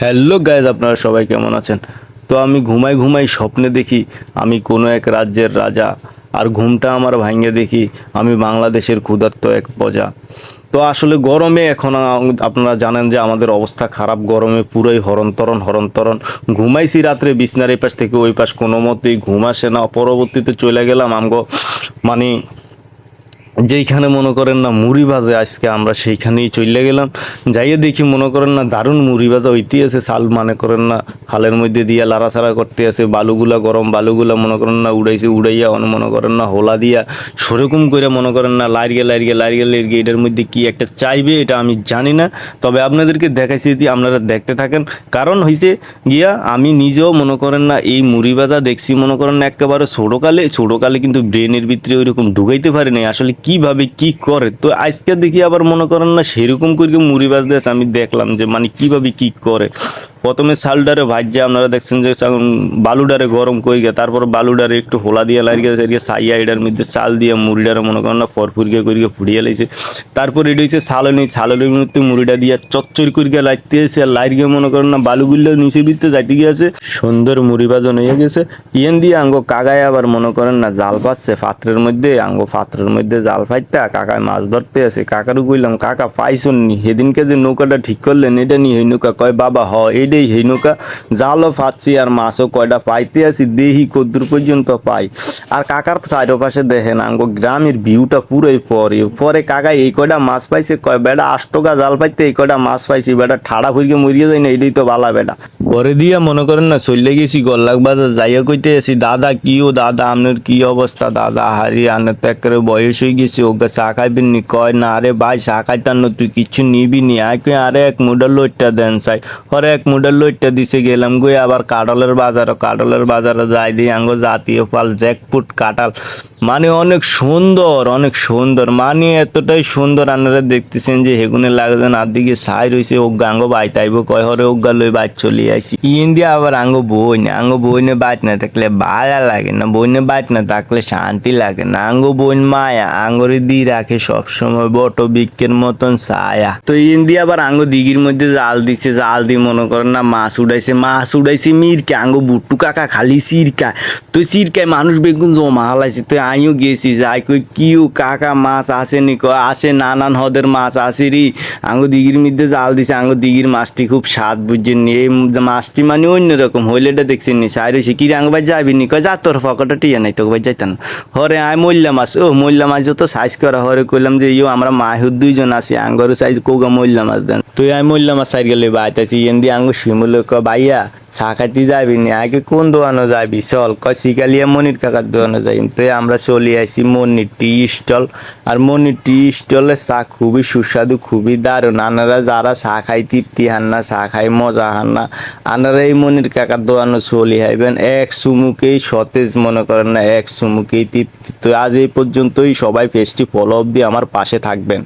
Hello guys, আপনারা সবাই কেমন আছেন? তো আমি ঘুমাই ঘুমাই স্বপ্নে দেখি আমি কোনো এক রাজ্যের রাজা আর ঘুমটা আমার ভাঙ্গে দেখি আমি বাংলাদেশের ক্ষুধার্ত এক প্রজা। তো আসলে গরমে এখন আপনারা জানেন যে আমাদের অবস্থা খারাপ, গরমে পুরোই হরন্তরণ হরন্তরণ ঘুমাইছি রাত্রে বিছনার এই পাশ থেকে ওই পাশ কোনো মতেই ঘুম আসে না। পরবর্তীতে চলে গেলাম আমগো মানে যেইখানে মনে করেন না মুড়ি ভাজে, আজকে আমরা সেইখানেই চলে গেলাম। যাইয়ে দেখি মনে করেন না দারুণ মুড়ি ভাজা হইতে আছে। চাল মানে করেন না হালের মধ্যে দিয়ে লাড়াছাড়া করতে আছে। বালুগুলা গরম, বালুগুলা মনে করেন না উড়াইছে, উড়াইয়া অন মনে করেন না হোলা দিয়া সেরকম করে মনে করেন না লাইরগে লাইরগে লাইরগে লাইরগে এটার মধ্যে কি একটা চাইবে এটা আমি জানি না। তবে আপনাদেরকে দেখাইছি যদি আপনারা দেখতে থাকেন। কারণ হইছে গিয়া আমি নিজেও মনে করেন না এই মুড়ি ভাজা দেখছি মনে করেন না একেবারে ছোটোকালে। ছোটোকালে কিন্তু ব্রেনের ভিতরে ওইরকম ঢুকাইতে পারি নাই আসলে কীভাবে কি করে? তো আজকে দেখি আবার মনে করেন না সেরকম করে মুড়ি বাজ আমি দেখলাম যে মানে কীভাবে কি করে। প্রথমে চালডারে ভাজ্যা আপনারা দেখছেন যে বালুডারে গরম করে গিয়ে তারপর বালুডারে একটু হোলা দিয়ে লাগিয়ে সেদিকে সাইয়া এটার মধ্যে চাল দিয়ে মুড়িডারে মনে করেন না ফরফুরিয়ে করিয়ে ফুড়িয়ে লাইছে। তারপর এটা হচ্ছে ছালনি ছালনির মধ্যে মুড়িটা দিয়ে চচ্চর করিয়ে লাইতে এসে লাইট গিয়ে মনে করেন না বালুগুলো নিচে ভিতরে যাইতে গিয়েছে, সুন্দর মুড়ি বাজন হয়ে গেছে। ইয়েন দিয়ে আঙ্গো কাগায় আবার মনে করেন না জাল পাচ্ছে, পাত্রের মধ্যে, আঙ্গো পাত্রের মধ্যে জাল ফাইটা কাকায় মাছ ধরতে আছে কাকারও কইলাম, কাকা পাইছন, সেদিনকে যে নৌকাটা ঠিক করলেন, এটা নিয়ে নৌকা কয়, বাবা হ এটাই সেই নৌকা জালও পাচ্ছি আর মাছও কয়টা পাইতে আছি, দেহি কদ্দুর পর্যন্ত পাই। আর কাকার চারোপাশে দেখেন গো গ্রামের ভিউটা পুরোই পরে পরে কাকা এই কয়টা মাছ পাইছে, কয় বেটা আষ্টকা জাল পাইতে এই কয়টা মাছ পাইছি বেটা ঠাড়া ফুরকে মরিয়ে যায় না, এটাই তো বালা বেটা পরে দিয়া মনে করেন না চলে গেছি, গল্লাক বাজার যাইয়া কইতে আছি, দাদা, কি ও দাদা আপনার কি অবস্থা? দাদা, হারি আনের তো একেবারে বয়স হয়ে গেছে, ওকে চা খাইবেন নি কয়, না আরে ভাই, চা খাইতাম না, তুই কিচ্ছু নিবি নি? আয় কই, আরে, এক মুডার লোটটা দেন চাই। পরে এক মুডার লোটটা দিছে, গেলাম গই আবার কাটলের বাজার কাটলের বাজারে যাই দিয়ে আঙ্গো জাতীয় ফল জ্যাকফুট কাটাল মানে অনেক সুন্দর অনেক সুন্দর মানে এতটাই সুন্দর আপনারা দেখতেছেন যে হেগুনে লাগছেন আর দিকে সাই রয়েছে ওগা আঙ্গো বাইত আইব কয়, হরে, ওগা লই বাইত চলে আইসি। ইন দিয়ে আবার আঙ্গো বই না আঙ্গো বই না বাইত না থাকলে ভালো লাগে না বই না বাইত না থাকলে শান্তি লাগে না আঙ্গো বোন মায়া আঙ্গরে দি রাখে সবসময় বট বৃক্ষের মতন ছায়া তো ইন দিয়ে আবার আঙ্গো দিঘির মধ্যে জাল দিছে জাল দিয়ে মনে করেন না মাছ উড়াইছে মাছ উড়াইছে মিরকে আঙ্গো বুট্টু কাকা খালি সিরকা তো সিরকায় মানুষ বেগুন জমা হালাইছে তো আমিও গেছি যাই কই কিউ কাকা মাছ আসেনি কয় আসে নানান হদের মাছ আসে রি আঙ্গো দিঘির মধ্যে জাল দিছে আঙ্গো দিঘির মাছটি খুব স্বাদ বুঝছেন নি এই মাছটি মানে অন্যরকম হইলেটা দেখছেন নি, সাইরে সে কি আঙ্গ ভাই যাবি নি? কয়, যা, তোর ফকটা টিয়া নাই, তোকে ভাই যাইতাম। হরে আয় মল্লা মাছ, ও মল্লা মাছ তো সাইজ করা, হরে কইলাম যে, ইয়ো, আমরা মাহুর দুইজন আছি আঙ্গর সাইজ কোগা মল্লা মাছ দেন। তুই আয় মল্লা মাছ সাইড গেলে বাইতাছি এন দিয়ে আঙ্গো শিমুল ভাইয়া। খাইতে যাবি নি, আগে কোন দোয়ানো যাবি? চল, কয় মনির কাকার দোয়ানো যাই। তো আমরা চলে আসি মনির টি স্টল। আর মনির টি স্টলে চা খুবই সুস্বাদু, খুবই দারুণ। আনারা যারা চা খাই তৃপ্তি হান না, চা খাই মজা হান না, আনারা এই মনির কাকার দোয়ানো চলি আইবেন। এক চুমুকেই সতেজ মনে করেন না, এক চুমুকেই তৃপ্তি। তো আজ এই পর্যন্তই। সবাই ফেস্টি ফলো অব্দি আমার পাশে থাকবেন।